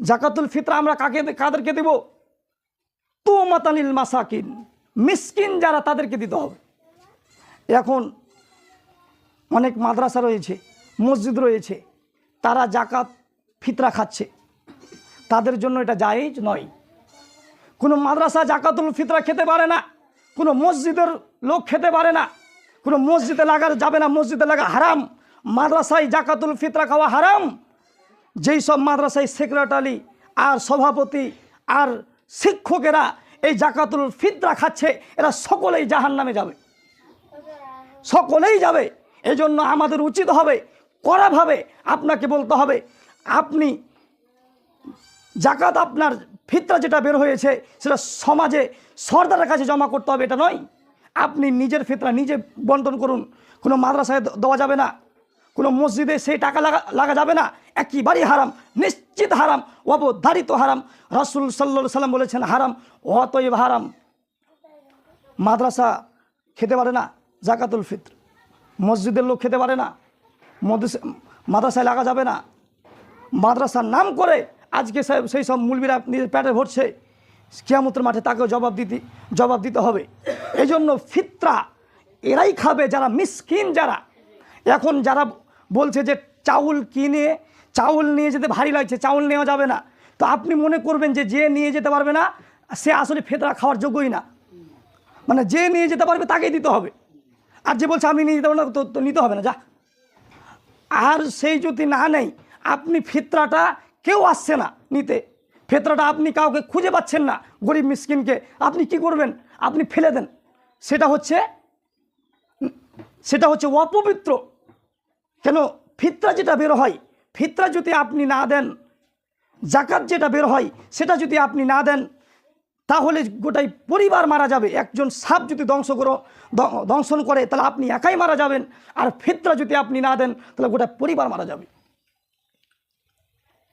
জাকাতুল ফিতরা আমরা কাকে কাদেরকে দেব? তো মাতানিল মাসাকিন। মিসকিন যারা তাদেরকে দিতে হবে। এখন অনেক মাদ্রাসা রয়েছে, মসজিদ রয়েছে, তারা জাকাত ফিতরা খাচ্ছে। তাদের জন্য এটা জায়েজ নয়। কোনো মাদ্রাসা জাকাতুল ফিতরা খেতে পারে না, কোনো মসজিদের লোক খেতে পারে না, কোনো মসজিদে লাগা যাবে না, মসজিদে লাগা হারাম। মাদ্রাসায় জাকাতুল ফিতরা খাওয়া হারাম। যেই সব মাদ্রাসায় সেক্রেটারি আর সভাপতি আর শিক্ষকেরা এই জাকাতুল ফিতরা খাচ্ছে, এরা সকলেই জাহান নামে যাবে। সকলেই যাবে। এই জন্য আমাদের উচিত হবে, কড়াভাবে আপনাকে বলতে হবে, আপনি জাকাত আপনার ফিতরা যেটা বের হয়েছে, সেটা সমাজে সর্দারের কাছে জমা করতে হবে, এটা নয়। আপনি নিজের ফিতরা নিজে বন্টন করুন, কোনো মাদ্রাসায় দেওয়া যাবে না। কোনো মসজিদে সেই টাকা লাগা লাগা যাবে না। একইবারই হারাম, নিশ্চিত হারাম, অবধারিত হারাম। রাসুল সাল্লা সাল্লাম বলেছেন, হারাম, অতএব হারাম। মাদ্রাসা খেতে পারে না, জাকাতুল ফিত্র। মসজিদের লোক খেতে পারে না, মদ্রাসা- মাদ্রাসায় লাগা যাবে না। মাদ্রাসার নাম করে আজকে সেই সব মুলবিরা নিজের প্যাটে ভরছে। কিয়ামতের মাঠে তাকেও জবাব দিতে জবাব দিতে হবে। এই জন্য ফিতরা, এরাই খাবে যারা মিসকিন যারা। এখন যারা বলছে যে চাউল কিনে, চাউল নিয়ে যেতে ভারী লাগছে, চাউল নেওয়া যাবে না। তো আপনি মনে করবেন যে যে নিয়ে যেতে পারবে না, সে আসলে ফেতরা খাওয়ার যোগ্যই না। মানে যে নিয়ে যেতে পারবে তাকেই দিতে হবে। আর যে বলছে, আমি নিয়ে যেতে পারব না, তো নিতে হবে না, যা। আর সেই যদি না নেই, আপনি ফিতরাটা কেউ আসছে না নিতে। ফেতরাটা আপনি কাউকে খুঁজে পাচ্ছেন না, গরিব মিসকিনকে। আপনি কি করবেন? আপনি ফেলে দেন। সেটা হচ্ছে সেটা হচ্ছে অপবিত্র। কেন ফিতরা যেটা বের হয়, ফিতরা যদি আপনি না দেন জাকাত যেটা বের হয়, সেটা যদি আপনি না দেন, তাহলে গোটাই পরিবার মারা যাবে। একজন সাপ যদি ধ্বংস করো দংশন করে, তাহলে আপনি একাই মারা যাবেন। আর ফিতরা যদি আপনি না দেন, তাহলে গোটা পরিবার মারা যাবে।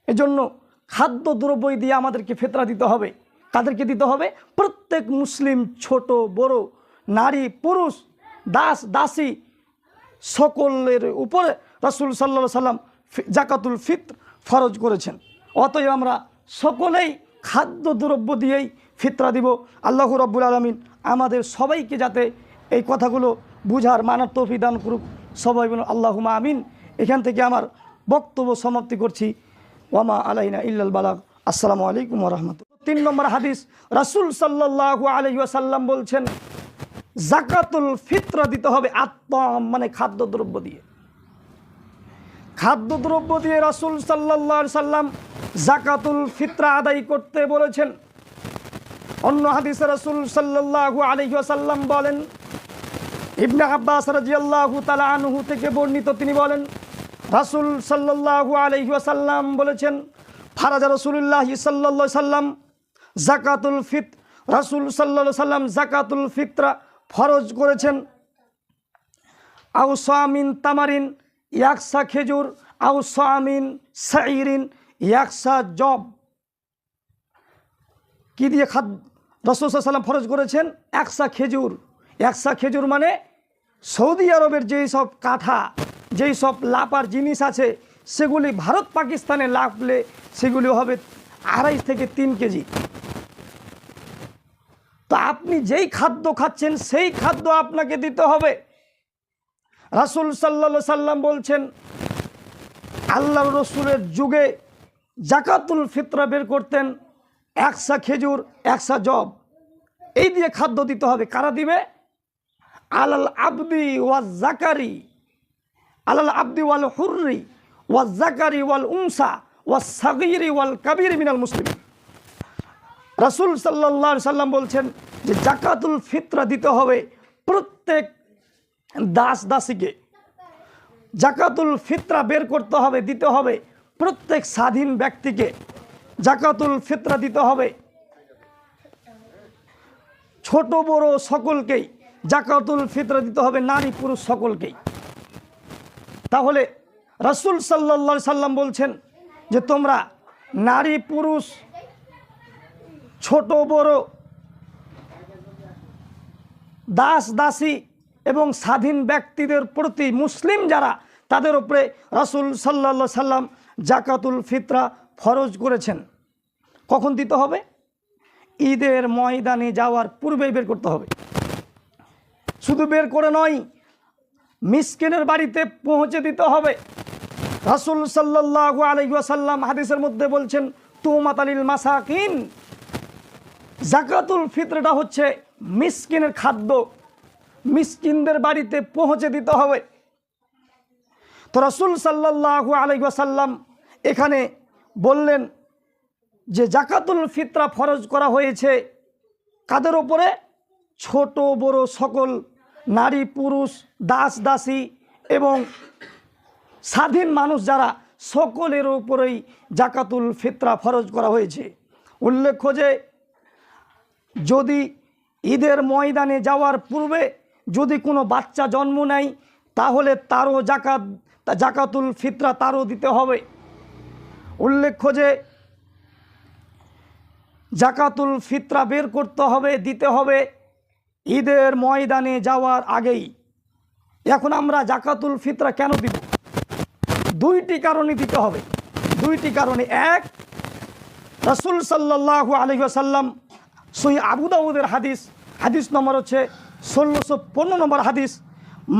এজন্য খাদ্য দ্রব্য দিয়ে আমাদেরকে ফেতরা দিতে হবে। কাদেরকে দিতে হবে? প্রত্যেক মুসলিম ছোট, বড়, নারী, পুরুষ, দাস, দাসী সকলের উপরে রাসুল সাল্লা সাল্লাম জাকাতুল ফিত্র ফরজ করেছেন। অতএব আমরা সকলেই খাদ্য দ্রব্য দিয়েই ফিতরা দিব। আল্লাহ রব্বুল আলমিন আমাদের সবাইকে যাতে এই কথাগুলো বুঝার মানার তৌফিক দান করুক। সবাই বলুন আল্লাহুমা আমিন। এখান থেকে আমার বক্তব্য সমাপ্তি করছি। ওয়ামা আলাইনা ইল্লাল বালাগ। আসসালামু আলাইকুম রহমতুল তিন নম্বর হাদিস, রাসুল সাল্লাহ আলহিসাল্লাম বলছেন জাকাতুল ফিত্র দিতে হবে আত্মা মানে খাদ্যদ্রব্য দিয়ে। খাদ্যদ্রব্য দিয়ে রাসুল সাল্লাহ সাল্লাম জাকাতুল ফিত্রা আদায় করতে বলেছেন। অন্য হাদিসে রাসুল সাল্লাহ আলহিহাসাল্লাম বলেন, ইবনে আব্বাস রাজিয়াল্লাহু তালা আনহু থেকে বর্ণিত তিনি বলেন, রাসুল সাল্লাহু আলহিহাসাল্লাম বলেছেন, ফারাজা রসুল্লাহ সাল্লা সাল্লাম জাকাতুল ফিত, রাসুল সাল্লা সাল্লাম জাকাতুল ফিতরা ফরজ করেছেন। আউ সামিন তামারিন, ইয়াকসা খেজুর, আউ সামিন সাইরিন ইয়াকসা জব। কি দিয়ে খাদ, রসুল সাল্লাম ফরজ করেছেন? একসা খেজুর। একসা খেজুর মানে সৌদি আরবের যেই সব কাঠা যেই সব লাপার জিনিস আছে, সেগুলি ভারত পাকিস্তানে লাপলে সেগুলি হবে আড়াই থেকে তিন কেজি। তো আপনি যেই খাদ্য খাচ্ছেন, সেই খাদ্য আপনাকে দিতে হবে। রাসুল সাল্লা সাল্লাম বলছেন আল্লাহ রসুলের যুগে জাকাতুল ফিতরা বের করতেন একসা খেজুর একসা জব। এই দিয়ে খাদ্য দিতে হবে। কারা দিবে? আলাল আবদি ওয়াজ জাকারি। আলাল আবদি ওয়াল হুররি ওয়াজ জাকারি ওয়াল উমসা ওয়াজ সাগিরি ওয়াল কাবির মিনাল মুসলিম রাসুল সাল্লাহ সাল্লাম বলছেন যে জাকাতুল ফিতরা দিতে হবে প্রত্যেক দাস দাসীকে। জাকাতুল ফিতরা বের করতে হবে, দিতে হবে প্রত্যেক স্বাধীন ব্যক্তিকে। জাকাতুল ফিতরা দিতে হবে। ছোট বড় সকলকেই জাকাতুল ফিতরা দিতে হবে, নারী পুরুষ সকলকেই। তাহলে রাসুল সাল্লা সাল্লাম বলছেন যে তোমরা নারী পুরুষ ছোট, বড়, দাস, দাসী এবং স্বাধীন ব্যক্তিদের প্রতি মুসলিম যারা, তাদের উপরে রাসুল সাল্লা সাল্লাম জাকাতুল ফিতরা ফরজ করেছেন। কখন দিতে হবে? ঈদের ময়দানে যাওয়ার পূর্বেই বের করতে হবে। শুধু বের করে নয়, মিসকিনের বাড়িতে পৌঁছে দিতে হবে। রাসুল সাল্লাহ আলহিসাল্লাম হাদিসের মধ্যে বলছেন, তুমাতালিল মাসাকিন জাকাতুল ফিতরটা হচ্ছে মিসকিনের খাদ্য। মিসকিনদের বাড়িতে পৌঁছে দিতে হবে। তো রাসুল সাল্লাহ আলহিসাল্লাম এখানে বললেন যে জাকাতুল ফিতরা ফরজ করা হয়েছে কাদের ওপরে ছোট, বড় সকল নারী, পুরুষ, দাস, দাসী এবং স্বাধীন মানুষ যারা সকলের উপরেই জাকাতুল ফিতরা ফরজ করা হয়েছে। উল্লেখ্য যে যদি ঈদের ময়দানে যাওয়ার পূর্বে যদি কোনো বাচ্চা জন্ম নেয়, তাহলে তারও জাকাত, জাকাতুল ফিতরা তারও দিতে হবে। উল্লেখ্য যে জাকাতুল ফিতরা বের করতে হবে, দিতে হবে ঈদের ময়দানে যাওয়ার আগেই। এখন আমরা জাকাতুল ফিতরা কেন দিব? দুইটি কারণে দিতে হবে। দুইটি কারণে এক, রসুল সাল্লাহু আলহিসাল্লাম সই আবু দাউদের হাদিস। হাদিস নম্বর হচ্ছে ষোলোশো পনেরো নম্বর হাদিস।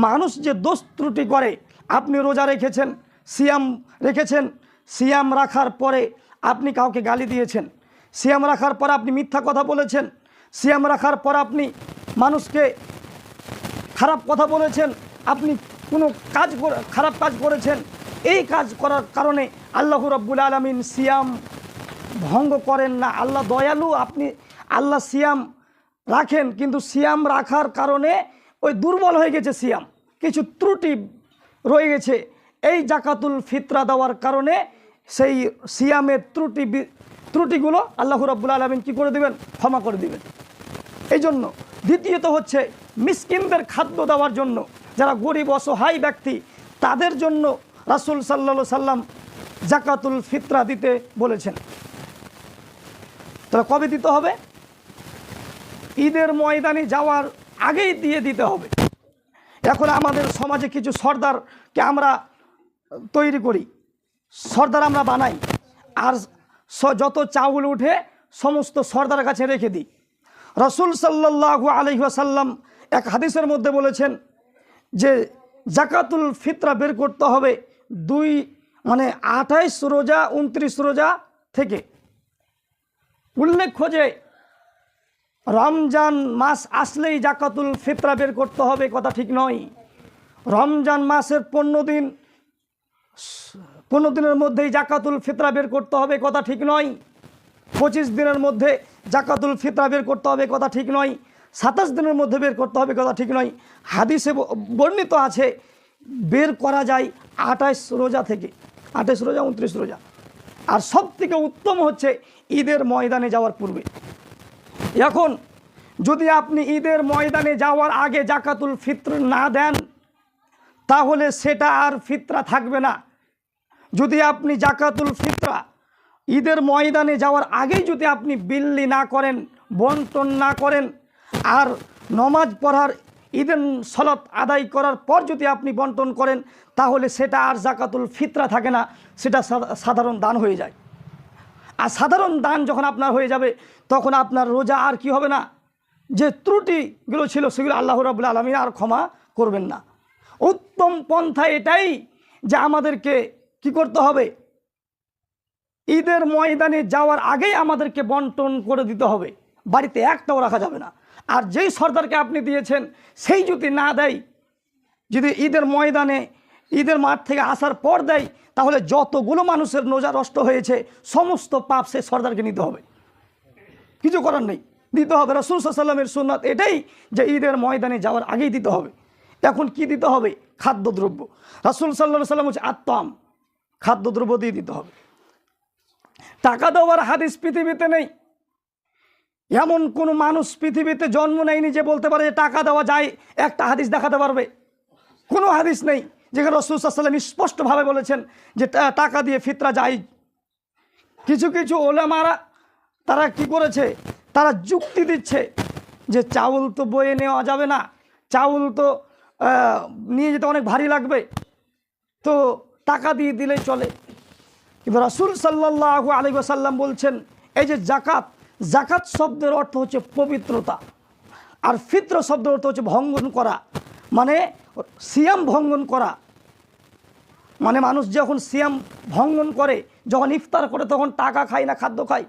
মানুষ যে দোষ ত্রুটি করে, আপনি রোজা রেখেছেন, সিয়াম রেখেছেন, সিয়াম রাখার পরে আপনি কাউকে গালি দিয়েছেন, সিয়াম রাখার পর আপনি মিথ্যা কথা বলেছেন, সিয়াম রাখার পর আপনি মানুষকে খারাপ কথা বলেছেন, আপনি কোনো কাজ খারাপ কাজ করেছেন, এই কাজ করার কারণে আল্লাহ রব্বুল আলমিন সিয়াম ভঙ্গ করেন না। আল্লাহ দয়ালু আপনি আল্লাহ সিয়াম রাখেন, কিন্তু সিয়াম রাখার কারণে ওই দুর্বল হয়ে গেছে সিয়াম। কিছু ত্রুটি রয়ে গেছে। এই জাকাতুল ফিতরা দেওয়ার কারণে সেই সিয়ামের ত্রুটি ত্রুটিগুলো আল্লাহ রব্বুল আলমিন কী করে দেবেন? ক্ষমা করে দেবেন। এই জন্য দ্বিতীয়ত হচ্ছে মিসকিনদের খাদ্য দেওয়ার জন্য যারা গরিব, অসহায় ব্যক্তি, তাদের জন্য রাসুল সাল্লা সাল্লাম জাকাতুল ফিতরা দিতে বলেছেন। তাহলে কবে দিতে হবে? ঈদের ময়দানে যাওয়ার আগেই দিয়ে দিতে হবে। এখন আমাদের সমাজে কিছু সর্দারকে আমরা তৈরি করি। সর্দার আমরা বানাই। আর যত চাউল উঠে সমস্ত সর্দার কাছে রেখে দিই। রসুল সাল্লাহ আলহিহাসাল্লাম এক হাদিসের মধ্যে বলেছেন যে, জাকাতুল ফিতরা বের করতে হবে দুই মানে আঠাইশ রোজা, উনত্রিশ রোজা থেকে। উল্লেখ্য যে রমজান মাস আসলেই জাকাতুল ফিতরা বের করতে হবে, কথা ঠিক নয়। রমজান মাসের পনেরো দিন, পনেরো দিনের মধ্যেই জাকাতুল ফিতরা বের করতে হবে, কথা ঠিক নয়। পঁচিশ দিনের মধ্যে জাকাতুল ফিতরা বের করতে হবে, কথা ঠিক নয়। সাতাশ দিনের মধ্যে বের করতে হবে, কথা ঠিক নয়। হাদিসে বর্ণিত আছে, বের করা যায় আঠাইশ রোজা থেকে, আঠাইশ রোজা, উনত্রিশ রোজা। আর সব থেকে উত্তম হচ্ছে ঈদের ময়দানে যাওয়ার পূর্বে। এখন যদি আপনি ঈদের ময়দানে যাওয়ার আগে জাকাতুল ফিত্র না দেন, তাহলে সেটা আর ফিতরা থাকবে না। যদি আপনি জাকাতুল ফিতরা ঈদের ময়দানে যাওয়ার আগেই যদি আপনি বিল্লি না করেন, বন্টন না করেন, আর নমাজ পড়ার ঈদের সলত আদায় করার পর যদি আপনি বন্টন করেন, তাহলে সেটা আর জাকাতুল ফিতরা থাকে না, সেটা সাধারণ দান হয়ে যায়। আর সাধারণ দান যখন আপনার হয়ে যাবে, তখন আপনার রোজা আর কি হবে না? যে ত্রুটিগুলো ছিল, সেগুলো আল্লাহ রাবুল আলমী আর ক্ষমা করবেন না। উত্তম পন্থা এটাই যে আমাদেরকে কি করতে হবে? ঈদের ময়দানে যাওয়ার আগেই আমাদেরকে বন্টন করে দিতে হবে। বাড়িতে একটাও রাখা যাবে না। আর যেই সর্দারকে আপনি দিয়েছেন, সেই যদি না দেয়, যদি ঈদের ময়দানে ঈদের মাঠ থেকে আসার পর দেয়, তাহলে যতগুলো মানুষের নোজা নষ্ট হয়েছে, সমস্ত পাপ সে সর্দারকে নিতে হবে। কিছু করার নেই, দিতে হবে। রসুল সাল্লামের সুন্নাত এটাই যে ঈদের ময়দানে যাওয়ার আগেই দিতে হবে। এখন কি দিতে হবে? খাদ্যদ্রব্য। রাসুল সাল্লাহ সাল্লাম হচ্ছে আত্মাম, খাদ্যদ্রব্য দিয়ে দিতে হবে। টাকা দেওয়ার হাদিস পৃথিবীতে নেই। এমন কোনো মানুষ পৃথিবীতে জন্ম নেয়নি যে বলতে পারে যে টাকা দেওয়া যায়, একটা হাদিস দেখাতে পারবে। কোনো হাদিস নেই। যেখানে রসুল সাল্লাম স্পষ্টভাবে বলেছেন যে টাকা দিয়ে ফিতরা যায়। কিছু কিছু ওলামারা তারা কি করেছে? তারা যুক্তি দিচ্ছে যে চাউল তো বয়ে নেওয়া যাবে না, চাউল তো নিয়ে যেতে অনেক ভারী লাগবে। তো টাকা দিয়ে দিলেই চলে। কিন্তু রাসুল সাল্লাহ আলী সাল্লাম বলছেন, এই যে জাকাত জাকাত শব্দের অর্থ হচ্ছে পবিত্রতা। আর ফিত্র শব্দের অর্থ হচ্ছে ভঙ্গন করা। মানে সিয়াম ভঙ্গন করা। মানে মানুষ যখন সিয়াম ভঙ্গন করে, যখন ইফতার করে, তখন টাকা খায় না, খাদ্য খায়।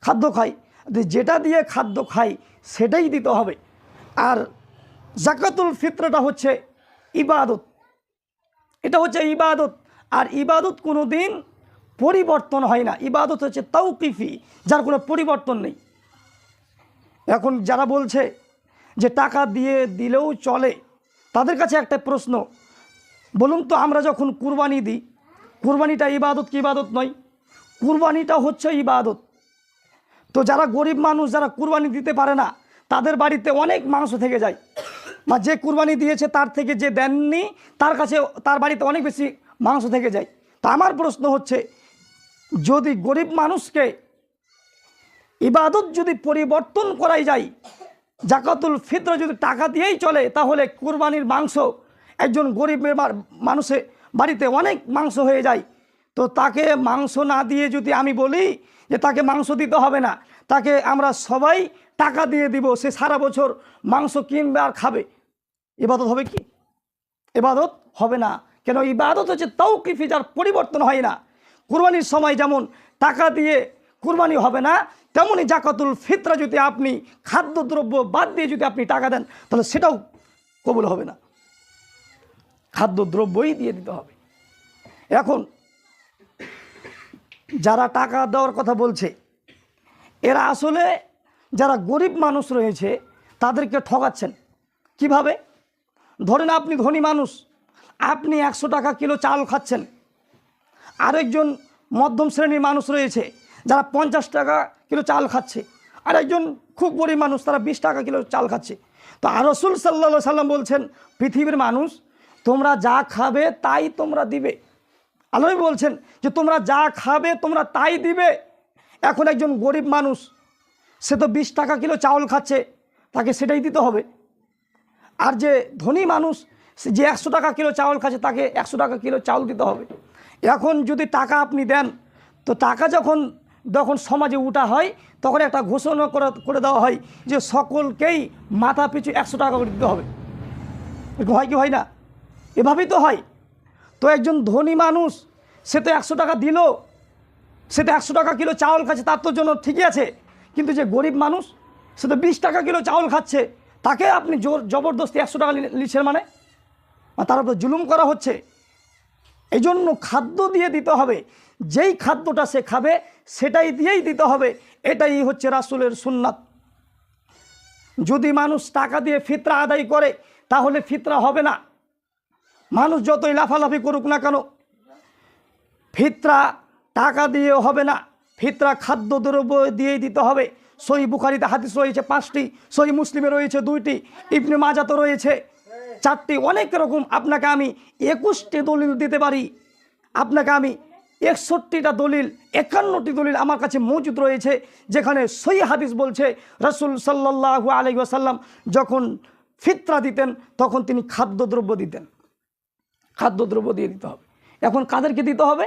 খাদ্য খায়। যেটা দিয়ে খাদ্য খাই সেটাই দিতে হবে। আর জাকাতুল ফিত্রটা হচ্ছে ইবাদত। এটা হচ্ছে ইবাদত। আর ইবাদত কোনো দিন পরিবর্তন হয় না। ইবাদত হচ্ছে তৌকিফি যার কোনো পরিবর্তন নেই। এখন যারা বলছে যে টাকা দিয়ে দিলেও চলে তাদের কাছে একটা প্রশ্ন। বলুন তো আমরা যখন কুরবানি দিই, কুরবানিটা ইবাদত কি ইবাদত নয়? কুরবানিটা হচ্ছে ইবাদত। তো যারা গরিব মানুষ, যারা কুরবানি দিতে পারে না, তাদের বাড়িতে অনেক মাংস থেকে যায়। বা যে কুরবানি দিয়েছে তার থেকে যে দেননি, তার কাছে, তার বাড়িতে অনেক বেশি মাংস থেকে যায়। তা আমার প্রশ্ন হচ্ছে, যদি গরিব মানুষকে ইবাদত যদি পরিবর্তন করাই যায় জাকাতুল ফিত্র যদি টাকা দিয়েই চলে, তাহলে কুরবানির মাংস একজন গরিবের মা- মানুষের বাড়িতে অনেক মাংস হয়ে যায়। তো তাকে মাংস না দিয়ে যদি আমি বলি যে তাকে মাংস দিতে হবে না, তাকে আমরা সবাই টাকা দিয়ে দিব, সে সারা বছর মাংস কিনবে আর খাবে। ইবাদত হবে কি? ইবাদত হবে না। কেন? ইবাদত হচ্ছে তৌকিফি, যার পরিবর্তন হয় না। কুরবানির সময় যেমন টাকা দিয়ে কুরবানি হবে না। তেমনই জাকাতুল ফিতরা যদি আপনি, খাদ্যদ্রব্য বাদ দিয়ে যদি আপনি টাকা দেন, তাহলে সেটাও কবুল হবে না। খাদ্যদ্রব্যই দিয়ে দিতে হবে। এখন, যারা টাকা দেওয়ার কথা বলছে, এরা আসলে যারা গরিব মানুষ রয়েছে, তাদেরকে ঠকাচ্ছেন। কীভাবে? ধরেন আপনি ধনী মানুষ, আপনি একশো টাকা কিলো চাল খাচ্ছেন। আরেকজন মধ্যম শ্রেণির মানুষ রয়েছে যারা পঞ্চাশ টাকা কিলো চাল খাচ্ছে আর একজন খুব গরিব মানুষ, তারা বিশ টাকা কিলো চাল খাচ্ছে। তো আর রসুল সাল্লা সাল্লাম বলছেন, পৃথিবীর মানুষ, তোমরা যা খাবে তাই তোমরা দিবে। আল্লাহ বলছেন যে, তোমরা যা খাবে তোমরা তাই দিবে। এখন একজন গরিব মানুষ, সে তো বিশ টাকা কিলো চাউল খাচ্ছে, তাকে সেটাই দিতে হবে। আর যে ধনী মানুষ যে একশো টাকা কিলো চাউল খাচ্ছে, তাকে একশো টাকা কিলো চাউল দিতে হবে। এখন যদি টাকা আপনি দেন, তো টাকা যখন যখন সমাজে উঠা হয়, তখন একটা ঘোষণা করে দেওয়া হয় যে সকলকেই মাথা পিছু একশো টাকা করে দিতে হবে। হয় কি হয় না? এভাবেই তো হয়। তো একজন ধনী মানুষ, সে তো একশো টাকা দিল, সে তো একশো টাকা কিলো চাউল খাচ্ছে, তার তো জন্য ঠিকই আছে। কিন্তু যে গরিব মানুষ, সে তো বিশ টাকা কিলো চাউল খাচ্ছে, তাকে আপনি জোর, জবরদস্তি একশো টাকা লিখছেন মানে? তার উপর জুলুম করা হচ্ছে। এই জন্য খাদ্য দিয়ে দিতে হবে। যেই খাদ্যটা সে খাবে, সেটাই দিয়েই দিতে হবে। এটাই হচ্ছে রাসুলের সুন্নাত। যদি মানুষ টাকা দিয়ে ফিতরা আদায় করে, তাহলে ফিতরা হবে না। মানুষ যতই লাফালাফি করুক না কেন, ফিতরা টাকা দিয়ে হবে না। ফিতরা খাদ্য দ্রব্য দিয়েই দিতে হবে। সই বুখারিতে হাদিস রয়েছে পাঁচটি সই মুসলিমে রয়েছে দুইটি, ইবনে মাজাতো রয়েছে চারটি। অনেক রকম। আপনাকে আমি একুশটি দলিল দিতে পারি। আপনাকে আমি একষট্টিটা দলিল, একান্নটি দলিল আমার কাছে মজুদ রয়েছে, যেখানে সই হাদিস বলছে, রসুল সাল্লাহ আলি ওয়াসাল্লাম যখন ফিতরা দিতেন, তখন তিনি খাদ্যদ্রব্য দিতেন। খাদ্যদ্রব্য দিয়ে দিতে হবে। এখন কাদেরকে দিতে হবে?